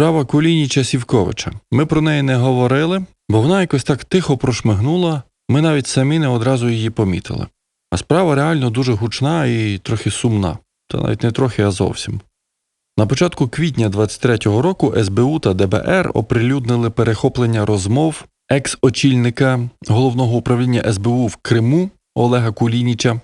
Справа Кулініча Сівковича. Ми про неї не говорили, бо вона якось так тихо прошмигнула, ми навіть самі не одразу її помітили. А справа реально дуже гучна і трохи сумна, та навіть не трохи, а зовсім. На початку квітня 23-го року СБУ та ДБР оприлюднили перехоплення розмов екс-очільника головного управління СБУ в Криму Олега Кулініча,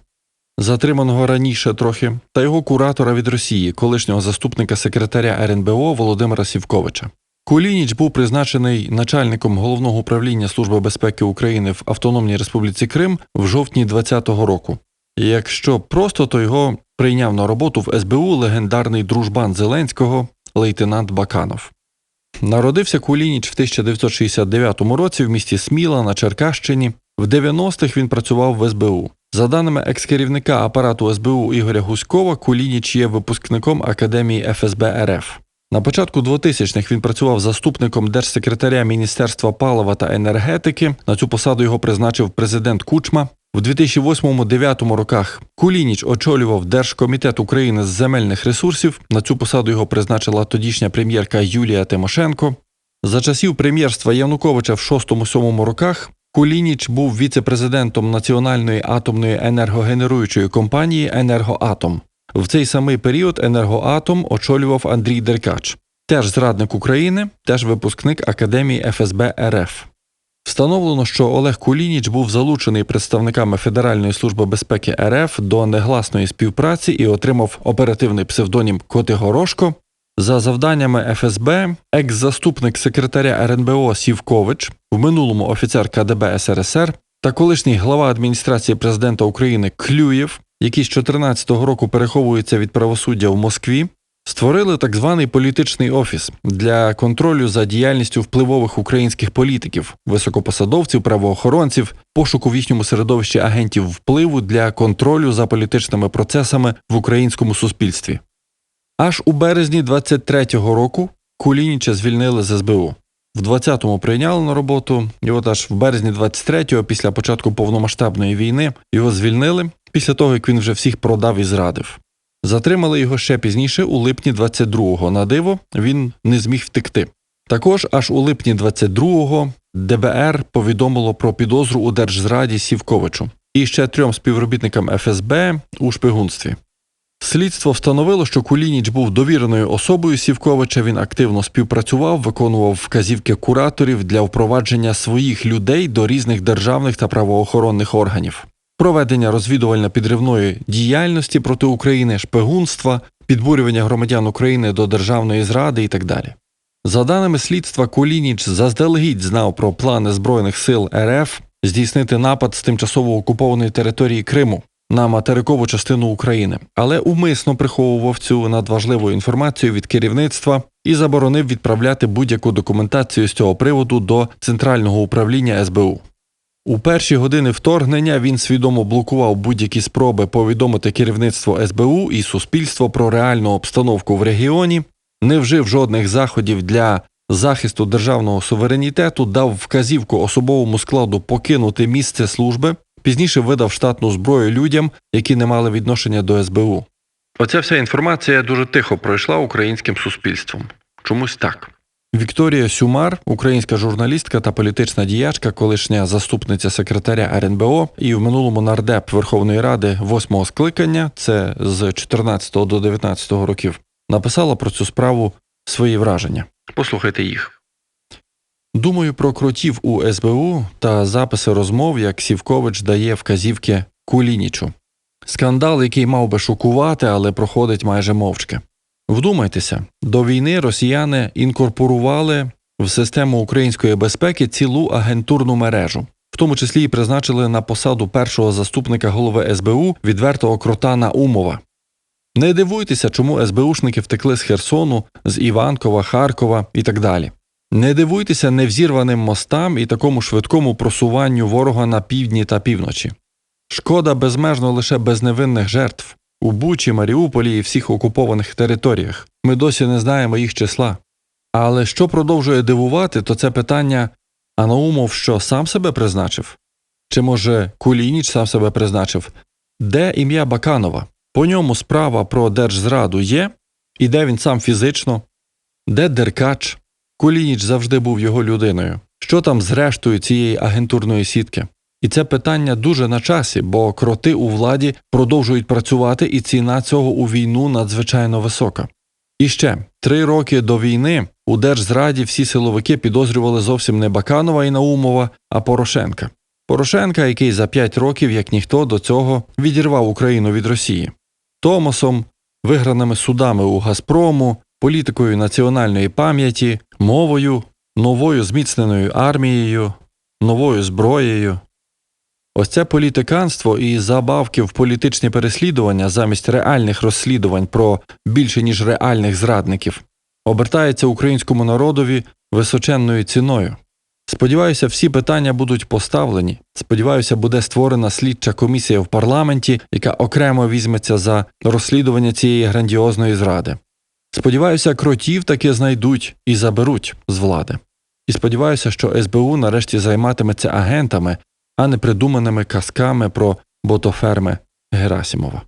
затриманого раніше трохи, та його куратора від Росії, колишнього заступника секретаря РНБО Володимира Сівковича. Кулініч був призначений начальником головного управління Служби безпеки України в Автономній Республіці Крим в жовтні 2020 року. Якщо просто, то його прийняв на роботу в СБУ легендарний дружбан Зеленського лейтенант Баканов. Народився Кулініч в 1969 році в місті Сміла на Черкащині. В 90-х він працював в СБУ. За даними екс-керівника апарату СБУ Ігоря Гуськова, Кулініч є випускником Академії ФСБ РФ. На початку 2000-х він працював заступником держсекретаря Міністерства палива та енергетики. На цю посаду його призначив президент Кучма. В 2008-2009 роках Кулініч очолював Держкомітет України з земельних ресурсів. На цю посаду його призначила тодішня прем'єрка Юлія Тимошенко. За часів прем'єрства Януковича в 6-7 роках Кулініч був віце-президентом Національної атомної енергогенеруючої компанії Енергоатом. В цей самий період енергоатом очолював Андрій Деркач, теж зрадник України, теж випускник Академії ФСБ РФ. Встановлено, що Олег Кулініч був залучений представниками Федеральної служби безпеки РФ до негласної співпраці і отримав оперативний псевдонім Котигорошко. За завданнями ФСБ, екс-заступник секретаря РНБО Сівкович, в минулому офіцер КДБ СРСР та колишній глава адміністрації президента України Клюєв, який з 2014 року переховується від правосуддя в Москві, створили так званий політичний офіс для контролю за діяльністю впливових українських політиків, високопосадовців, правоохоронців, пошуку в їхньому середовищі агентів впливу для контролю за політичними процесами в українському суспільстві. Аж у березні 23-го року Кулініча звільнили з СБУ. В 20-му прийняли на роботу, і от аж в березні 23-го, після початку повномасштабної війни, його звільнили після того, як він вже всіх продав і зрадив. Затримали його ще пізніше, у липні 22-го. На диво він не зміг втекти. Також аж у липні 22-го ДБР повідомило про підозру у держзраді Сівковичу і ще трьом співробітникам ФСБ у шпигунстві. Слідство встановило, що Кулініч був довіреною особою Сівковича. Він активно співпрацював, виконував вказівки кураторів для впровадження своїх людей до різних державних та правоохоронних органів, проведення розвідувально-підривної діяльності проти України, шпигунства, підбурювання громадян України до державної зради і так далі. За даними слідства, Кулініч заздалегідь знав про плани Збройних сил РФ здійснити напад з тимчасово окупованої території Криму на материкову частину України, але умисно приховував цю надважливу інформацію від керівництва і заборонив відправляти будь-яку документацію з цього приводу до центрального управління СБУ. У перші години вторгнення він свідомо блокував будь-які спроби повідомити керівництво СБУ і суспільство про реальну обстановку в регіоні, не вжив жодних заходів для захисту державного суверенітету, дав вказівку особовому складу покинути місце служби, пізніше видав штатну зброю людям, які не мали відношення до СБУ. Оця вся інформація дуже тихо пройшла українським суспільством. Чомусь так. Вікторія Сюмар, українська журналістка та політична діячка, колишня заступниця секретаря РНБО і в минулому нардеп Верховної Ради восьмого скликання, це з 14 до 19 років, написала про цю справу свої враження. Послухайте їх. Думаю про кротів у СБУ та записи розмов, як Сівкович дає вказівки Кулінічу. Скандал, який мав би шокувати, але проходить майже мовчки. Вдумайтеся, до війни росіяни інкорпорували в систему української безпеки цілу агентурну мережу, в тому числі і призначили на посаду першого заступника голови СБУ відвертого крота Наумова. Не дивуйтеся, чому СБУшники втекли з Херсону, з Іванкова, Харкова і так далі. Не дивуйтеся невзірваним мостам і такому швидкому просуванню ворога на півдні та півночі. Шкода безмежно лише безневинних жертв у Бучі, Маріуполі і всіх окупованих територіях. Ми досі не знаємо їх числа. Але що продовжує дивувати, то це питання а Наумов що сам себе призначив? Чи може Кулініч сам себе призначив? Де ім'я Баканова? По ньому справа про держзраду є, і де він сам фізично? Де Деркач? Кулініч завжди був його людиною. Що там з рештою цієї агентурної сітки? І це питання дуже на часі, бо кроти у владі продовжують працювати, і ціна цього у війну надзвичайно висока. І ще три роки до війни у Держзраді всі силовики підозрювали зовсім не Баканова і Наумова, а Порошенка. Порошенка, який за п'ять років, як ніхто, до цього відірвав Україну від Росії. Томосом, виграними судами у Газпрому, політикою національної пам'яті, мовою, новою зміцненою армією, новою зброєю. Ось це політиканство і забавки в політичні переслідування замість реальних розслідувань про більше ніж реальних зрадників обертається українському народові височенною ціною. Сподіваюся, всі питання будуть поставлені. Сподіваюся, буде створена слідча комісія в парламенті, яка окремо візьметься за розслідування цієї грандіозної зради. Сподіваюся, кротів таки знайдуть і заберуть з влади. І сподіваюся, що СБУ нарешті займатиметься агентами, а не придуманими казками про ботоферми Герасімова.